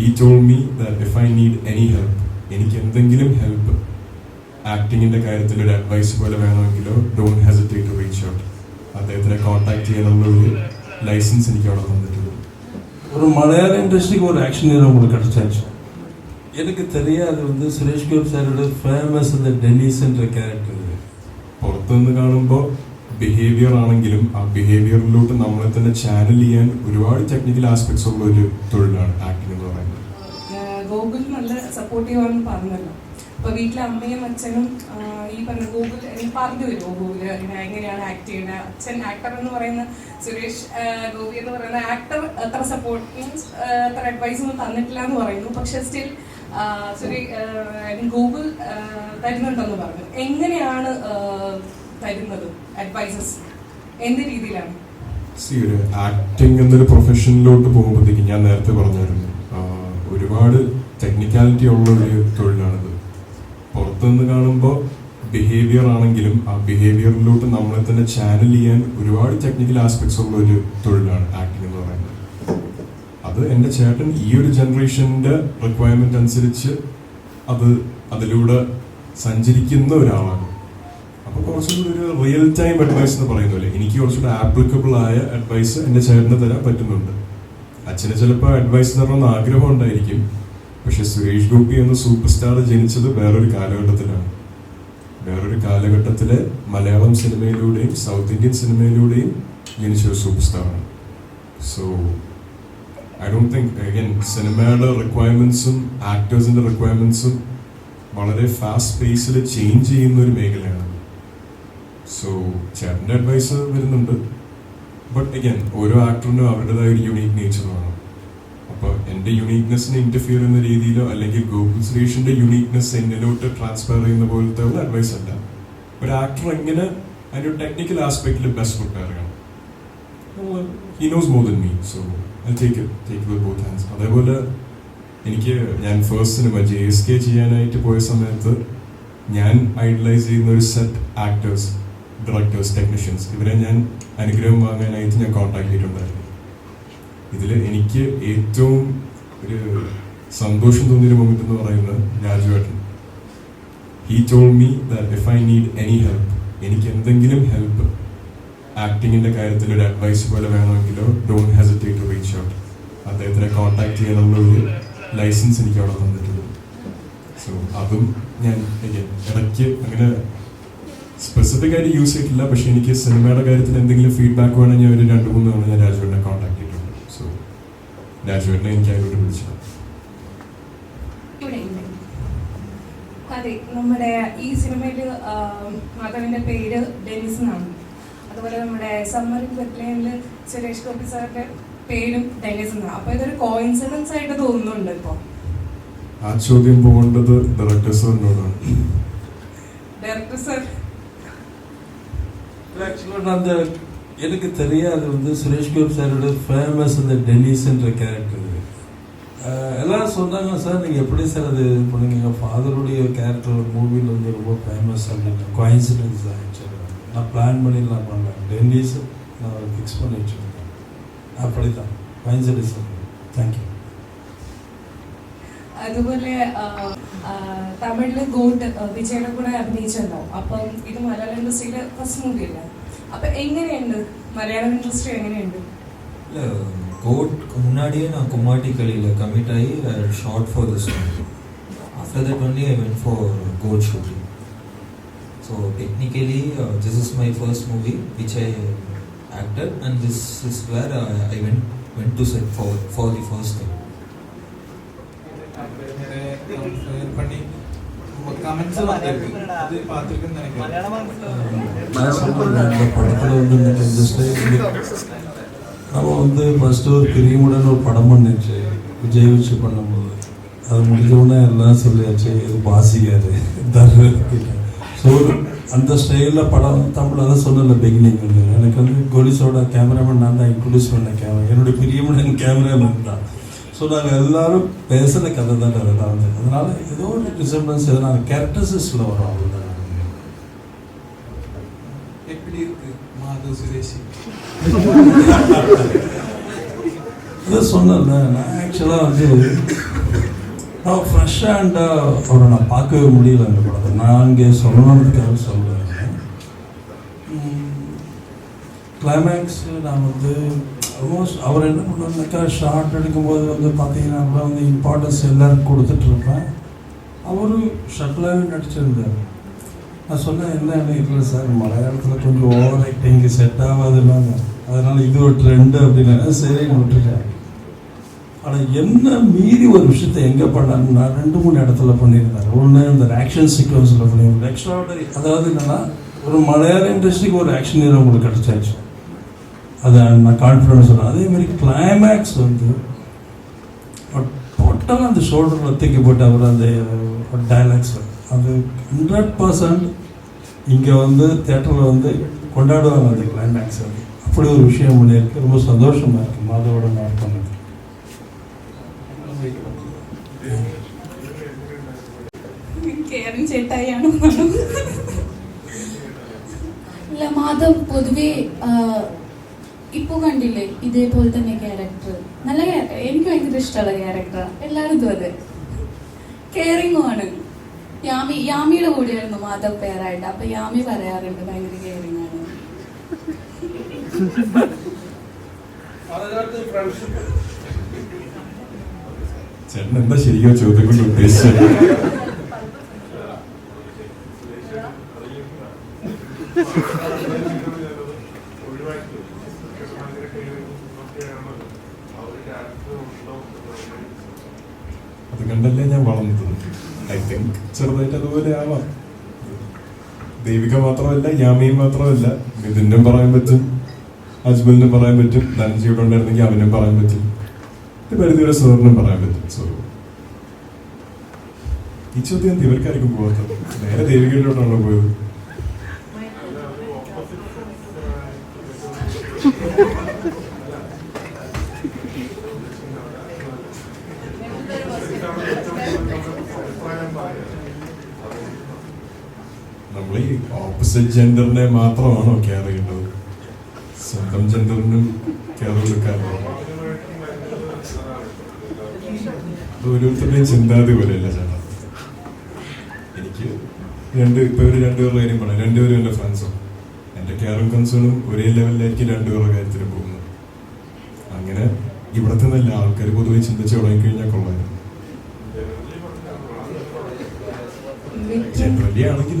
he told me that if I need any help എനിക്ക് എന്തെങ്കിലും help ആക്ടിങ്ങിന്റെ കാര്യത്തിൽ ഒരു അഡ്വൈസ് പോലെ വേണമെങ്കിലോ don't hesitate to reach out അദ്ദേഹത്തിനെ കോൺടാക്ട് ചെയ്യാനുള്ള ഒരു ലൈസൻസ് എനിക്ക് അവിടെ തന്നിട്ടുണ്ട് ஒரு மலையாள இண்டஸ்ட்ரிக்கு ஒரு ஆக்ஷன் ஹீரோ உங்களுக்கு கிடைச்சாச்சு எனக்கு தெரியாது வந்து சுரேஷ் கோபி சாரோட ஃபேமஸ் இந்த டென்னிஸ்ன்ற கேரக்டர் പുറത്തുനിന്ന് കാണുമ്പോൾ ബിഹേവിയർ ആണെങ്കിലും ആ ബിഹേവിയറിലോട്ട് നമ്മളെ തന്നെ ചാനൽ ചെയ്യാൻ ഒരുപാട് ടെക്നിക്കൽ ആസ്പെക്ട്സ് ഉള്ള ഒരു തൊഴിലാണ് ആക്ടിംഗ് എന്ന് പറയുന്നത് ആഹ് ഗോകുൽ നല്ല സപ്പോർട്ടീവ് ആണെന്ന് പറഞ്ഞല്ലോ. അപ്പൊ വീട്ടിലെ അമ്മയും അച്ഛനും ഈ പറഞ്ഞ ഗോകുൽ എനിക്ക് പറഞ്ഞു ഗോകുൽ? ഇങ്ങനെ എങ്ങനെയാണ് ആക്ട് ചെയ്യുന്നത്? അച്ഛൻ ആക്ടർ എന്ന് പറയുന്ന സുരേഷ് ഗോപി എന്ന് പറയുന്ന ആക്ടർ അത്ര സപ്പോർട്ട് മീൻസ് അത്ര അഡ്വൈസ് ഒന്നും തന്നിട്ടില്ല എന്ന് പറയുന്നു. പക്ഷെ സ്റ്റിൽ ഗൂഗിൾ തരുന്നുണ്ടെന്ന് പറഞ്ഞു. എങ്ങനെയാണ് തരുന്നത് അഡ്വൈസസ് എന്ത് രീതിയിലാണ്? ആക്ടിംഗ് എന്നൊരു പ്രൊഫഷനിലോട്ട് പോകുമ്പോഴത്തേക്ക് ഞാൻ നേരത്തെ പറഞ്ഞായിരുന്നു. ഒരുപാട് ടെക്നിക്കാലിറ്റി ഉള്ള ഒരു തൊഴിലാണിത്. പുറത്തുനിന്ന് കാണുമ്പോൾ ബിഹേവിയർ ആണെങ്കിലും ആ ബിഹേവിയറിലോട്ട് നമ്മളെ തന്നെ ചാനൽ ചെയ്യാൻ ഒരുപാട് ടെക്നിക്കൽ ആസ്പെക്ട്സ് ഉള്ള ഒരു തൊഴിലാണ് ആക്ടിംഗ് എന്ന് പറയുന്നത്. അത് എന്റെ ചേട്ടൻ ഈ ഒരു ജനറേഷന്റെ റിക്വയർമെന്റ് അനുസരിച്ച് അത് അതിലൂടെ സഞ്ചരിക്കുന്ന ഒരാളാണ്. അപ്പോൾ കുറച്ചുകൂടി ഒരു റിയൽ ടൈം അഡ്വൈസ് എന്ന് പറയുന്നില്ലേ എനിക്ക് കുറച്ചുകൂടി ആപ്ലിക്കബിൾ ആയ അഡ്വൈസ് എന്റെ ചേട്ടന് തരാൻ പറ്റുന്നുണ്ട്. അച്ഛന് ചിലപ്പോൾ അഡ്വൈസ് തരണമെന്ന് ആഗ്രഹം ഉണ്ടായിരിക്കും. പക്ഷെ സുരേഷ് ഗോപി എന്ന സൂപ്പർ സ്റ്റാർ ജനിച്ചത് വേറൊരു കാലഘട്ടത്തിലാണ്. വേറൊരു കാലഘട്ടത്തിലെ മലയാളം സിനിമയിലൂടെയും സൗത്ത് ഇന്ത്യൻ സിനിമയിലൂടെയും ജനിച്ച ഒരു super സ്റ്റാറാണ് so I don't think again സിനിമയുടെ റിക്വയർമെന്റ്സും ആക്ടേഴ്സിന്റെ റിക്വയർമെന്റ്സും വളരെ ഫാസ്റ്റ് പേസിൽ ചേഞ്ച് ചെയ്യുന്ന ഒരു മേഖലയാണ്. സോ ചേട്ടന്റെ അഡ്വൈസ് വരുന്നുണ്ട്. ബട്ട് അഗൈൻ ഓരോ ആക്ടറിനും അവരുടേതായ ഒരു യുണീക് നേച്ചർ വേണം. അപ്പോൾ എന്റെ യുണീക്നെസ്സിനെ ഇന്റർഫിയർ ചെയ്യുന്ന രീതിയിലോ അല്ലെങ്കിൽ ഗോകുൽ സുരേഷിന്റെ യുണീക്നെസ് എന്നിലോട്ട് ട്രാൻസ്ഫർ ചെയ്യുന്ന പോലത്തെ ഉള്ള അഡ്വൈസ് അല്ല. ഒരു ആക്ടർ എങ്ങനെ അതിന്റെ ഒരു ടെക്നിക്കൽ ആസ്പെക്റ്റിൽ ബെസ്റ്റ് പ്രിപ്പയർ ചെയ്യണം? He knows more than me so I take take with both hands അതേപോലെ എനിക്ക് ഞാൻ first cinema J S K ചെയ്യാനായിട്ട് പോയ സമയത്ത് ഞാൻ ഐഡലൈസ് ചെയ്യുന്ന ഒരു സെറ്റ് ആക്ടേഴ്സ് ഡയറക്ടേഴ്സ് ടെക്നീഷ്യൻസ് ഇവരെ ഞാൻ അനുഗ്രഹം വാങ്ങാനായിട്ട് ഞാൻ കോൺടാക്ട് ചെയ്തിട്ടുണ്ടായിരുന്നു. ഇതിൽ എനിക്ക് ഏറ്റവും ഒരു സന്തോഷം തോന്നിയൊരു മൊമെന്റ് എന്ന് പറയുന്നത് രാജുവേട്ടൻ he told me that if I need any help എനിക്ക് എന്തെങ്കിലും ഹെൽപ്പ് ആക്ടിങ്ങിന്റെ കാര്യത്തിൽ ഒരു അഡ്വൈസ് പോലെ വേണമെങ്കിലോ don't hesitate to reach out അദ്ദേഹത്തിനെ കോൺടാക്ട് ചെയ്യാനുള്ള ഒരു ലൈസൻസ് എനിക്ക് അവിടെ തന്നിട്ടുണ്ട്. സോ അതും ഞാൻ ഇടയ്ക്ക് അങ്ങനെ സ്പെസിഫിക് ആയിട്ട് യൂസ് ചെയ്തിട്ടില്ല. പക്ഷെ എനിക്ക് സിനിമയുടെ കാര്യത്തിൽ എന്തെങ്കിലും ഫീഡ്ബാക്ക് വേണമെങ്കിൽ ഞാൻ ഒരു രണ്ട് മൂന്ന് തവണ ഞാൻ രാജുവിനെ കോൺടാക്ട് ചെയ്തിട്ടുണ്ട്. സോ രാജുവിനെ എനിക്ക് അതിലോട്ട് വിളിച്ചത്. അതെ നമ്മുടെ ഈ സിനിമയിൽ മാധവന്റെ പേര് ഡെനിസ് എന്നാണ്. അതുപോലെ നമ്മുടെ സമ്മറിൻ ബെത്ലേനിൽ സുരേഷ് ഗോപി സാറിന്റെ പേരും ഡെനിസ് എന്നാണ്. അപ്പൊ ഇതൊരു കോയിൻസിഡൻസ് ആയിട്ട് തോന്നുന്നുണ്ട് ഇപ്പൊ. ആ ചോദ്യം പോകേണ്ടത് ഡയറക്ടർ സാറിനോടാണ് ഡയറക്ടർ സാർ ஆக்சுவலாக அந்த எனக்கு தெரியாது வந்து சுரேஷ் கோபி சாரோட ஃபேமஸ் இந்த டென்னிஸ்ன்ற கேரக்டர் எல்லாரும் சொன்னாங்க சார் நீங்கள் எப்படி சார் அது பண்ணுங்க எங்கள் ஃபாதருடைய கேரக்டர் ஒரு மூவியில் வந்து ரொம்ப ஃபேமஸ் அப்படின்னு கோயின்சிடன்ஸ் தான் ஆக்சுவலாக நான் பிளான் பண்ணி நான் பண்ணேன் டென்னிஸ் நான் ஃபிக்ஸ் பண்ணி வச்சுருக்கேன் அப்படி தான் கோயின்சிடன்ஸ் தேங்க்யூ അതുപോലെ ആ, ആ, തമിഴില് ഗോട്ട് ആ, വിജയുടെ കൂടെ അഭിനയിച്ചല്ലോ അപ്പം ഇത് മലയാളം ഇൻഡസ്ട്രിയിലെ ഫസ്റ്റ് മൂവി അല്ലേ അപ്പൊ എങ്ങനെയുണ്ട് മലയാളം ഇൻഡസ്ട്രി എങ്ങനെയുണ്ട് இல்லை கோட்க்கு முன்னாடியே நான் கும்மாட்டி களியில் கமிட் ஆகி short for this after that only I went for code shooting so technically this is my first movie which I actor and this is where I went went to set for for the first time இந்த படத்தில் வந்து எனக்கு இந்த style நம்ம வந்து first ஒரு பிரியமுடன் ஒரு படம் பண்ணிச்சு விஜய் வச்சு பண்ணும்போது அது முடிஞ்ச எல்லாம் சொல்லியாச்சு இது பாசிக்காது தர்ற ஸோ அந்த ஸ்டைலில் படம் தமிழ் அதை சொன்னல பிகினிங் வந்து எனக்கு வந்து கொலிஸோட கேமராமேன் நான் தான் இன்ட்ரடியூஸ் பண்ண கேமரா என்னுடைய பிரியமுடன் கேமராமேன் தான் ஸோ நாங்கள் எல்லாரும் பேசுகிற கதை தான் வந்து. அதனால ஏதோ ஒரு டிசம்பன்ஸ் எதனால் கேரக்டர்ஸில் வரும் அவ்வளோதான் எப்படி இருக்கு? மாதவ் சுரேஷ். இதை சொன்னேன்ல நான் ஆக்சுவலாக வந்து நான் ஃப்ரெஷ்ஷாக அவரை நான் பார்க்கவே முடியல அந்த படத்தை. நான் இங்கே சொல்லணுன்றதுக்காக சொல்லுவேன் கிளைமேக்ஸ் நான் வந்து ஆல்மோஸ்ட் அவர் என்ன பண்ணுவாருனாக்கா ஷார்ட் எடுக்கும்போது வந்து பார்த்தீங்கன்னா வந்து இம்பார்ட்டன்ஸ் எல்லாருக்கும் கொடுத்துட்ருப்பேன் அவரும் ஷட்டிலாகவே நடிச்சிருந்தார். நான் சொன்னேன் என்ன இல்லை சார் மலையாளத்தில் கொஞ்சம் ஓவர் ஆக்டிங்கு செட் ஆகாதுன்னாங்க அதனால் இது ஒரு ட்ரெண்டு அப்படின்னா சரி விட்டுருக்காரு ஆனால் என்ன மீறி ஒரு விஷயத்தை எங்கே பண்ணாருன்னா ரெண்டு மூணு இடத்துல பண்ணியிருந்தார். ஒன்று இந்த ஆக்ஷன் சீக்வன்ஸில் பண்ணியிருந்தார். எக்ஸ்ட்ராடரி அதாவது என்னென்னா ஒரு மலையாள இண்டஸ்ட்ரிக்கு ஒரு ஆக்ஷன் ஹீரோ உங்களுக்கு கிடச்சாச்சு. அதை நான் கான்ஃபிடன்ஸ் சொல்கிறேன் அதேமாதிரி கிளைமேக்ஸ் வந்து டோட்டலாக அந்த ஷோல்டரில் தூக்கி போட்டு அவர் அந்த டைலாக்ஸ் அது ஹண்ட்ரட் பர்சன்ட் இங்கே வந்து தேட்டரில் வந்து கொண்டாடுவாங்க அந்த கிளைமேக்ஸ் அது. அப்படி ஒரு விஷயம் பண்ணியிருக்கு ரொம்ப சந்தோஷமாக இருக்குது மாதவோட நான் பண்ணது. இல்லை மாதவ் பொதுவே ഇപ്പോൾ കണ്ടില്ലേ ഇതേപോലെ തന്നെ ക്യാരക്ടർ നല്ല ക്യാരക്ടർ എനിക്ക് ഭയങ്കര ഇഷ്ടമുള്ള ക്യാരക്ടർ എല്ലാവരും അതെ. കെയറിങ്ങും ആണ്. യാമി യാമിയുടെ കൂടെയായിരുന്നു മാധവ് പേരായിട്ട്. അപ്പൊ യാമി പറയാറുണ്ട് ഭയങ്കര കെയറിങ് ആണ്. ചേട്ടൻ എന്താ ശരിയോ ചോദ്യം കൊണ്ട് ഉദ്ദേശിച്ചത്? അത് കണ്ടല്ലേ ഞാൻ വളർന്നത്? ഐ തിങ്ക് ചെറുതായിട്ട് അതുപോലെ ആവാം. ദൈവിക മാത്രമല്ല യാമിയും മാത്രമല്ല. മിഥുനും പറയാൻ പറ്റും അജ്മലിനും പറയാൻ പറ്റും ധനജിയുടെ ഉണ്ടായിരുന്നെങ്കിൽ അവനും പറയാൻ പറ്റും. ഒരു പരിധിവരെ സുഹൃത്തിനും പറയാൻ പറ്റും. സോ ഈ ചോദ്യം ഇവർക്കായിരിക്കും പോകാത്തത്. നേരെ ദേവികയിലോട്ടാണല്ലോ പോയത്. നമ്മൾ ഈ ഓപ്പോസിറ്റ് ജെൻഡറിനെ മാത്രമാണോ കെയർ ചെയ്യേണ്ടത്? സ്വന്തം ജെൻഡറിനും കെയർ കൊടുക്കാറില്ല ഓരോരുത്തരുടെയും ചിന്താതി പോലെയല്ല ചേട്ടാ. എനിക്ക് രണ്ട് ഇപ്പൊ ഒരു രണ്ടുപേരുടെ കാര്യം പറയാം. രണ്ടുപേരും എന്റെ ഫ്രണ്ട്സും എന്റെ കെയറും കൺസേണും ഒരേ ലെവലിലായിരിക്കും രണ്ടുപേരുടെ കാര്യത്തിൽ ഇവിടത്തെ നല്ല ആൾക്കാർ പൊതുവെ ചിന്തിച്ച് തുടങ്ങിക്കഴിഞ്ഞാൽ കൊള്ളായിരുന്നു ജനറലി ആണെങ്കിൽ